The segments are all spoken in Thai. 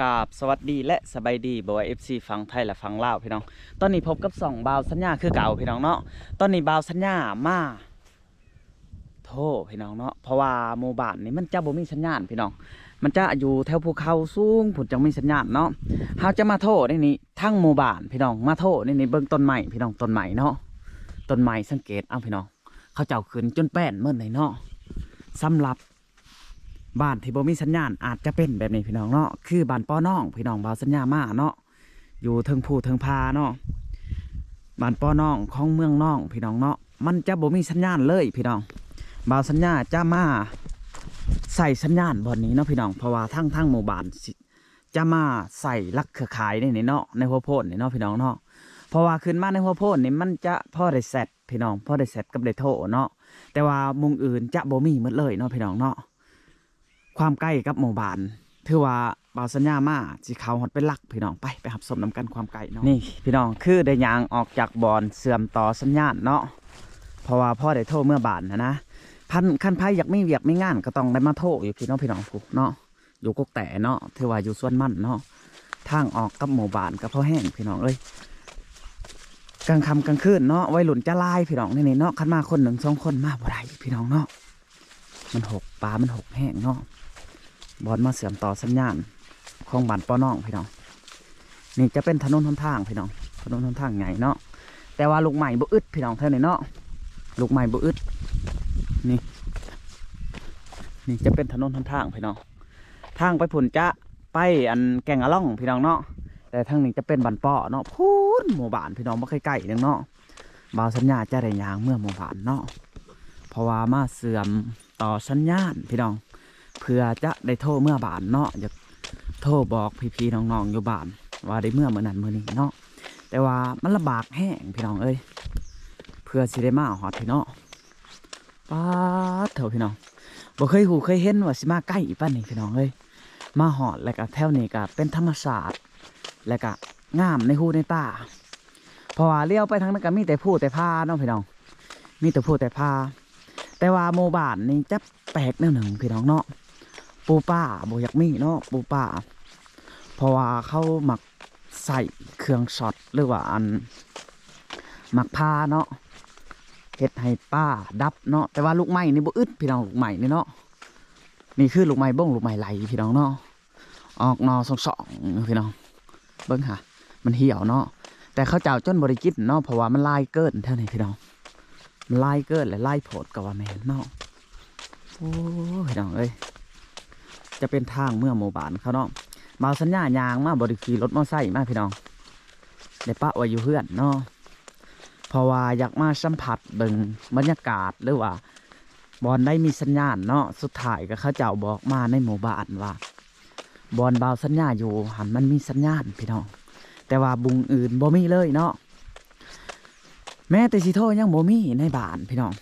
กราบสวัสดีและสบายดีบอยเอฟซีฟังไทยและฟังลาวพี่น้อง ตอนนี้พบกับสองบาวสัญญาคือเก่าพี่น้องเนาะ ตอนนี้บาวสัญญามาโทษพี่น้องเนาะ เพราะว่าหมู่บ้านนี้มันจะบ่มีสัญญาณพี่น้อง มันจะอยู่แถวภูเขาสูงผุนจังมีสัญญาณเนาะเฮาจะมาโทษในนี้ทั้งหมู่บ้านพี่น้องมาโทษในนี้เบิ่งต้นไม้พี่น้องต้นไม้เนาะ ต้นไม้สังเกตเอาพี่น้อง เขาเจ้าขึ้นจนแป้นเมื่อไหร่เนาะสำหรับ บ้านที่บ่มีสัญญาณอาจจะเป็นแบบนี้พี่น้องเนาะคือบ้านป้อน้องพี่น้องบ่าวสัญญามาเนาะอยู่เทิงภูเทิงพาเนาะบ้านป้อน้องของเมืองน้องพี่น้องเนาะมันจะบ่มีสัญญาณเลยพี่น้องบ่าวสัญญาจะมาใส่สัญญาณบ่อนนี้เนาะพี่น้องเพราะว่าทั้งทั้งหมู่บ้านจะมาใส่ลักเครือข่ายในเนาะในหัวโพนนี่เนาะพี่น้องเนาะเพราะว่าขึ้นมาในหัวโพนนี่มันจะพ่อได้เสร็จพี่น้องพ่อได้เสร็จกับได้โทเนาะแต่ว่ามุงอื่นจะบ่มีหมดเลยเนาะพี่น้องเนาะ ความใกล้กับหมู่บ้านถือว่าเบ่าสัญญามาสิเขาฮอดเป็นหลักพี่น้องไปไปหับสมนำกันความไกลเนาะนี่พี่น้องคือได้ยางออกจากบอนเสื่อมต่อสัญญาณเนาะเพราะว่าพ่อได้โทรเมื่อบานนะนะพันคันไพ่อยากไม่เวียกไม่งานก็ต้องได้มาโทรอยู่พี่น้องพี่น้องผูเนาะอยู่กกแต่เนาะถือว่าอยู่ส่วนมั่นเนาะทางออกกับหมู่บ้านกับพ่อแห้งพี่น้องเอ้ยกลางค่ำกลางคืนเนาะไวัยรุ่นจะไล่พี่น้องนี่นี่เนาะคันมาคนหนึ่งสองคนมาบ่ได้พี่น้องเนาะมันหกปลามันหกแห้งเนาะ บอลมาเสื่อมต่อสัญญาณของบ้านป้อน้องพี่น้องนี่จะเป็นถนนหนทางพี่น้องถนนหนทางใหญ่เนาะแต่ว่าลูกใหม่บ่อึดพี่น้องเท่านี้เนาะลูกใหม่บ่อึดนี่นี่จะเป็นถนนหนทางพี่น้องทางไปผุนจะไปอันแก่งอะล่องพี่น้องเนาะแต่ทางนี้จะเป็นบันป้อเนาะพูนหมู่บ้านพี่น้องบ่ใกล้ๆนึงเนาะบาวสัญญาจะได้ยางเมื่อหมู่บ้านเนาะเพราะว่ามาเสื่อมต่อสัญญาณพี่น้อง เพื่อจะได้โทรเมื่อบานเนาะอยากโทรบอกพี่ๆน้องๆอยู่บาน ว่าได้เมื่อเมื่อนั้นเมื่อนี้เนาะแต่ว่ามันลำบากแห้งพี่น้องเอ้ยเพื่อสิได้มาหอดพี่เนาะป้าดเถอะพี่น้องบ่เคยหูเคยเห็นว่าสิมาใกล้อีป้านนี่พี่น้องเอ้ยมาหอดแล้วก็แถวนี้ก็เป็นธรรมศาสตร์แล้วก็งามในหูในตาเพราะว่าเลี้ยวไปทางนั้นก็มีแต่ผู้แต่ผ้าเนาะพี่น้อง มีแต่ผู้แต่ผ้าแต่ว่าโมบานนี่จะแปลกแนวหนึ่งพี่น้องเนาะ ปูป้าโบอยากมีเนาะปูป้าเพราะว่าเขาหมักใส่เครื่องช็อตหรือว่าอันหมักผ้าเนาะเฮ็ดให้ป้าดับเนาะแต่ว่าลูกไม้นี่บ่อึดพี่น้องลูกไม้นี่เนาะนี่คือลูกไม้บ้งลูกไม้ไหลพี่น้องเนาะออกนอสองสองพี่น้องเบิ้งค่ะ มันเหี่ยวเนาะแต่เขาเจ้าจนบริกิตเนาะเพราะว่ามันลายเกินเท่านี้พี่น้องไล่เกิดและไล่โผดกับว่าแมนเนาะโอ้ยน้องเอ้ย จะเป็นทางเมื่อหมู่บ้านเขาเนาะมาสัญญายางมาบริขี่รถมอไซค์มาพี่น้องได้ปะไว้อยู่เพื่อนเนาะเพราะว่าอยากมาสัมผัสเบิ่งบรรยากาศหรือว่าบอลได้มีสัญญาณเนาะสุดท้ายก็เขาเจ้าบอกมาในหมู่บ้านว่าบอลบาสัญญาอยู่หันมันมีสัญญาณพี่น้อง แต่ว่าบุงอื่นบ่มีเลยเนาะแม้แต่สิโทรยังบ่มีในบ้านพี่น้อง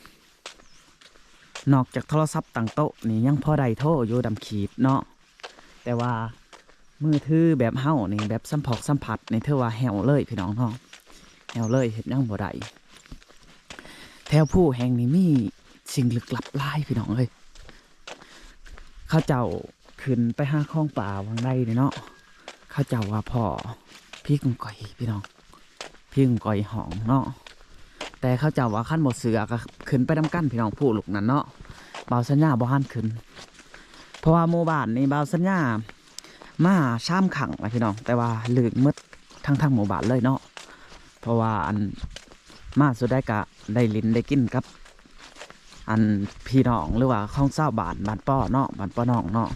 นอกจากโทรศัพท์ตั้งโต๊ะนี่ยังพอได้โทรอยู่ดำขีดเนาะแต่ว่ามือถือแบบเฮานี่แบบสัมผัสสัมผัสนี่เธอว่าแหวเลยพี่น้องเนาะแหวเลยเห็นยังบ่ได้แถวผู้แห่งนี้มีสิ่งลึกลับลายพี่น้องเอ้ยเข้าเจ้าขึ้นไปห้าข้องป่าวังใดนี่เนาะเข้าเจ้าว่าพ่อพี่กุ้งก่อยพี่น้องพี่กุ้งก่อยหองเนาะ แต่เขาเจ้าว่าขั้นหมดเสือก็ขึ้นไปน้ำกั้นพี่น้องผู้ลูกนั้นเนาะเบาสัญญาบ่หันขึ้น เพราะว่าหมู่บ้านนี่บ่าสัญญามาช่ามขังนะพี่น้อง แต่ว่าลืกมืดทั้งทั้งหมู่บ้านเลยเนาะเพราะว่าอันมาสุดได้กะได้ลิ้นได้กินกับ อันพี่น้องหรือว่าข้องเศร้าบานบานป้อเนาะบานป้อน้องเนาะ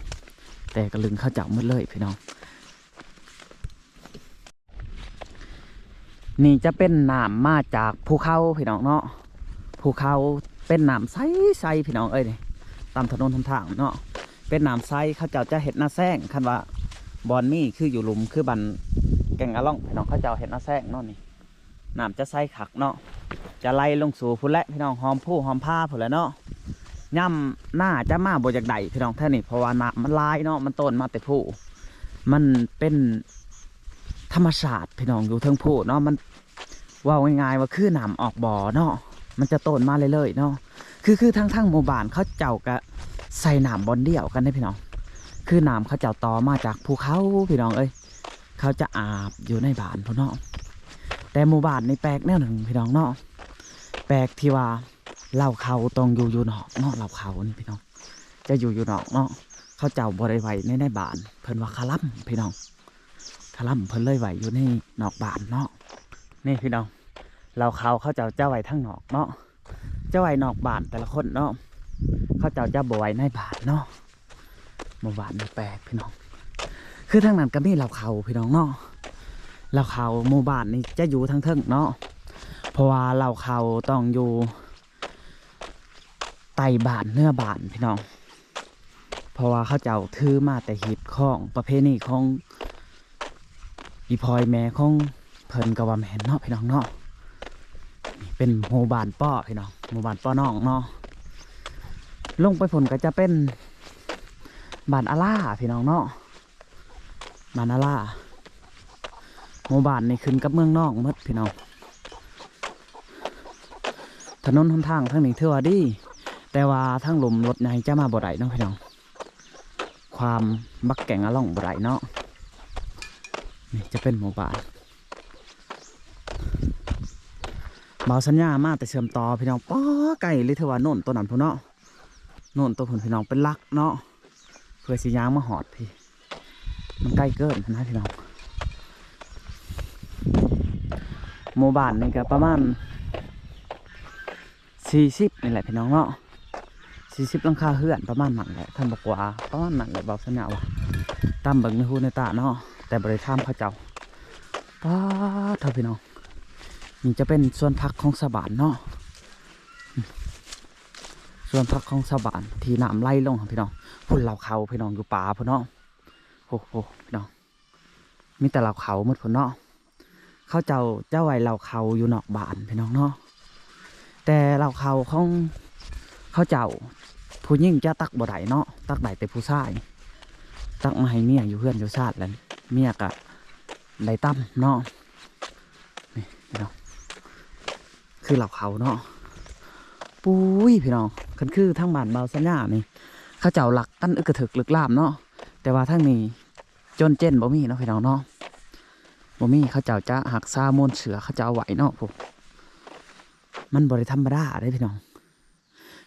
แต่ก็ลึงเข้าจ้ามืดเลยพี่น้อง นี่จะเป็นน้ำมาจากภูเขาพี่น้องเนาะภูเขาเป็นน้ำใสใสๆพี่น้องเอ้ยตามถนนทางทางเนาะเป็นน้ำใสเขาเจ้าจะเห็ดหน้าแซงคันว่าบอนมี่คืออยู่หลุมคือบันแก่งอะล่องพี่น้องเขาเจ้าเห็ดหน้าแซงเนาะนี่น้ำจะใสขักเนาะจะไล่ลงสู่พุ่นและพี่น้องหอมผู้หอมผ้าพุ่นแล้วเนาะย่ำหน้าจะมาบจากใดพี่น้องท่านี้เพราะว่าน้ำมันลายเนาะมันต้นมาแต่ผู้มันเป็น ธรรมชาติพี่น้องอยู่เทิงผู้เนาะมันว่าง่ายๆว่าคือน้ำออกบ่อเนาะมันจะโตนมาเรื่อยๆเนาะคือคือทั้งทั้งหมู่บ้านเขาเจ้ากะใส่น้ำบอนเดี่ยวกันได้พี่น้อง คือน้ำเขาเจ้าต่อมาจากภูเขาพี่น้องเอ้ยเขาจะอาบอยู่ในบ้านพุ่นเนาะแต่หมู่บ้านในแปลกแนวหนึ่งพี่น้องเนาะแปลกที่ว่าเหล่าเขาต้องอยู่อยู่นอกเนาะเหล่าเขานี่พี่น้อง จะอยู่อยู่นอกเนาะเขาเจ้าบริไวในในบ้าน เพิ่นว่าคาลัมพี่น้อง คลัมเพิ่นเลยไหวอยู่ในนอกบ้านเนาะนี่พี่น้องเราเขาเขาเจ้าเจ้าไหวทั้งนอกเนาะเจ้าไหวนอกบ้านแต่ละคนเนาะเขาเจ้าจะบ่ไหวในบ้านเนาะหมู่บ้านนี่แปลกพี่น้อง คือทางนั้นก็มีเราเขาพี่น้องเนาะเราเขาหมู่บ้านนี่จะอยู่ทั้งเทิงเนาะเพราะว่าเราเขาต้องอยู่ไต่บ้านเนื้อบ้านพี่น้อง เพราะว่าเขาเจ้าถือมาแต่หิดของประเพณีของ อีพอยแม่ของเพิ่นกว่าแม่นเนาะพี่น้องเนาะเป็นหมู่บ้านป้อพี่น้องหมู่บ้านป้อน้องเนาะลงไปผลก็จะเป็นบานอาล่าพี่น้องเนาะบานอาล่าหมู่บ้านนี่ขึ้นกับเมืองนอกมดพี่น้องถนนหนทางทั้งนี้เท่าดีแต่ว่าทั้งลมรถใหญ่จะมาบ่ได้เนาะพี่น้อง ความบักแก่งอะล่องบ่ได้เนาะ นี่จะเป็นหมู่บ้านเบาสัญญามากแต่เชื่อมต่อพี่น้องป้อไก่ลิเทวาโน่นตัวนั้นพุ่นเนาะโน่นตัวพุ่นพี่น้องเป็นลักเนาะเพื่อสิยางมาหอดพี่มันใกล้เกินนะพี่น้องหมู่บ้านนี่ก็ประมาณสี่สิบนี่แหละพี่น้องเนาะสี่สิบลังคาเฮือนประมาณนั้นแหละท่านบอกว่าประมาณนั้นแหละบอกสัญญาว่าตามเบิ่งในหูในตาเนาะ แต่บริธามเขาเจ้าป้าเท่าพี่น้องนี่จะเป็นส่วนพักของสะบานเนาะส่วนพักของสะบานที่น้ำไหลลงพี่น้องพุ่นเหล่าเขาพี่น้องอยู่ป่าพุ่นเนาะโอ้โหพี่น้องมีแต่เหล่าเขาหมดพุ่นเนาะเขาเจ้าเจ้าไวเหล่าเขาอยู่นอกบ้านพี่น้องเนาะแต่เหล่าเขาของเขาเจ้าผู้หญิงจะตักบ่ได้เนาะตักได้แต่ผู้ชายตักมาให้เมียอยู่เพื่อนอยู่ชาติแล้ว เมียกะได้ตั้มเนาะนี่พี่น้องคือเหล่าเขาเนาะปุ้ยพี่น้องคันคือทั้งบ้านเบาสัญญานี่เขาเจ้าหลักกันอึกกระถึกลึกลามเนาะแต่ว่าทั้งนี้จนเจนบ่มีเนาะพี่น้องเนาะบ่มีเขาเจ้าจะหักซาโมนเสือเขาเจ้าไหวเนาะผมมันบริธรรมดาได้พี่น้อง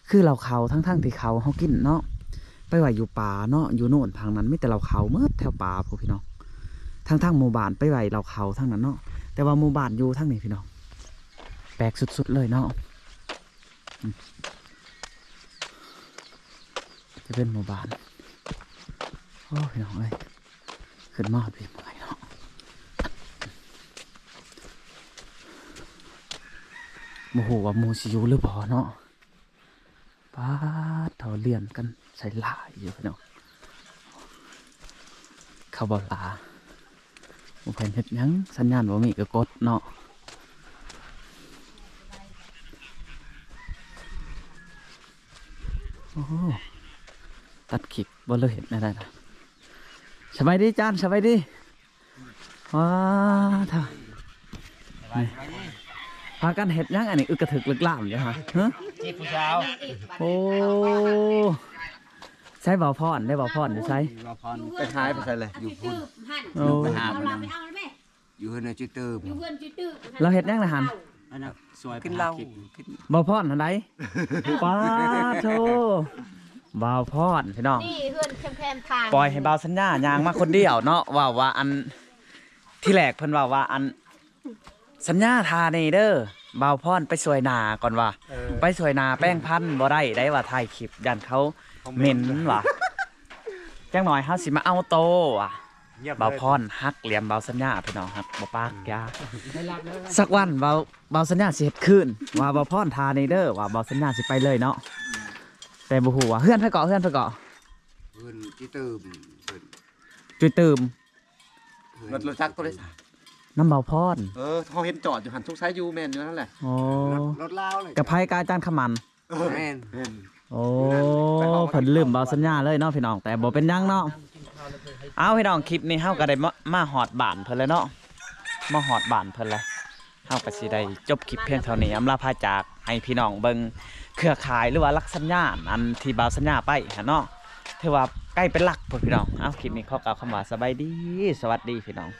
คือเราเขาทั้งๆที่เขาเขากินเนาะไปไหวอยู่ป่าเนาะอยู่โน่นทางนั้นไม่แต่เราเขาเมื่อแถวป่าพวกพี่น้อง ทั้งทางหมู่บ้านไปไหวเราเขาทั้งนั้นเนาะแต่ว่าหมู่บ้านอยู่ทั้งนี้พี่น้องแปลกสุดๆเลยเนาะจะเป็นหมู่บ้านโอ้พี่น้องเอ้ยขึ้นมาพี่เมื่อยเนาะโมโหว่ามูสิยูหรือบ่เนาะป้าดเท่าเลียนกันใส่ลายอยู่พี่น้องเขาบอกลา บ่เพิ่นเฮ็ดหยังสัญญาณบ่มีก็กดเนาะโอ้โหตัดคลิปบ่เลยเห็นได้นะสบายดีจานสบายดีว้าเท่านี่พากันเห็ดหยังอันนี้อึกกระถึกลึกล่ามอยู่ฮะฮะจีบผู้สาวโอ้ ใช้เบาพอนได้เบาพอนหรือใช้มาพรไปหายไปใส่เลยอยู่พุ่นโอ้ไปหา เอามันเรานะไปเอาเลยแม่อยู่ในจุดเติมอยู่เพื่อนจืดๆเราเฮ็ดยังนะฮันอันนั้นสวยขึ้นเหล้าขึ้นเบาพอนอันใดป้าโธเบาพอนพี่น้อง นี่เพื่อนแคมๆทางปล่อยให้เบาสัญญายางมาคนเดียวเนาะว่าว่าอันที่แรกเพิ่นว่าว่าอัน สัญญาทานี่เด้อเบาพอนไปสวยนาก่อนว่าไปสวยนาแป้งพันธุ์บ่ได้ได้ว่าถ่ายคลิปยันเขาเหม็นว่ะจังหน่อยเฮาสิมาเอาโตว่ะเบาพรฮักเหลี่ยมเบาสัญญาพี่น้องครับบ่ปากยาสักวันเบาเบาสัญญาสิเฮ็ดคืนว่าเบาพรทาในเด้อว่าเบาสัญญาสิไปเลยเนาะแต่บ่ฮู้ว่าเฮือนไปเกาะเฮือนไปเกาะเพิ่นจุดเติมเพิ่นจุยตื่มรถรถจักรตัวได้สาย น้ำเบาพรเออเขาเห็นจอดอยู่หันทุกไซส์ยูแมนอยู่นั่นแหละโอ้รถลาวเลยกับไผกาจานขมันแม่นเห็นโอ้เพิ่นลืมเบาสัญญาเลยเนาะพี่น้องแต่บ่เป็นหยังเนาะเอาพี่น้องคลิปนี้เฮาก็ได้มามาฮอดบ้านเพิ่นแล้วเนาะมาฮอดบ้านเพิ่นแล้วเฮาก็สิได้จบคลิปเพียงเท่านี้อำลาพาจากให้พี่น้องเบิ่งเครือข่ายหรือว่าลักษณะอันที่เบาสัญญาไปหั่นเนาะถือว่าใใกล้เป็นหลักพุ่นพี่น้องเอาคลิปนี้ขอกล่าวคำว่าสบายดี สวัสดีพี่น้อง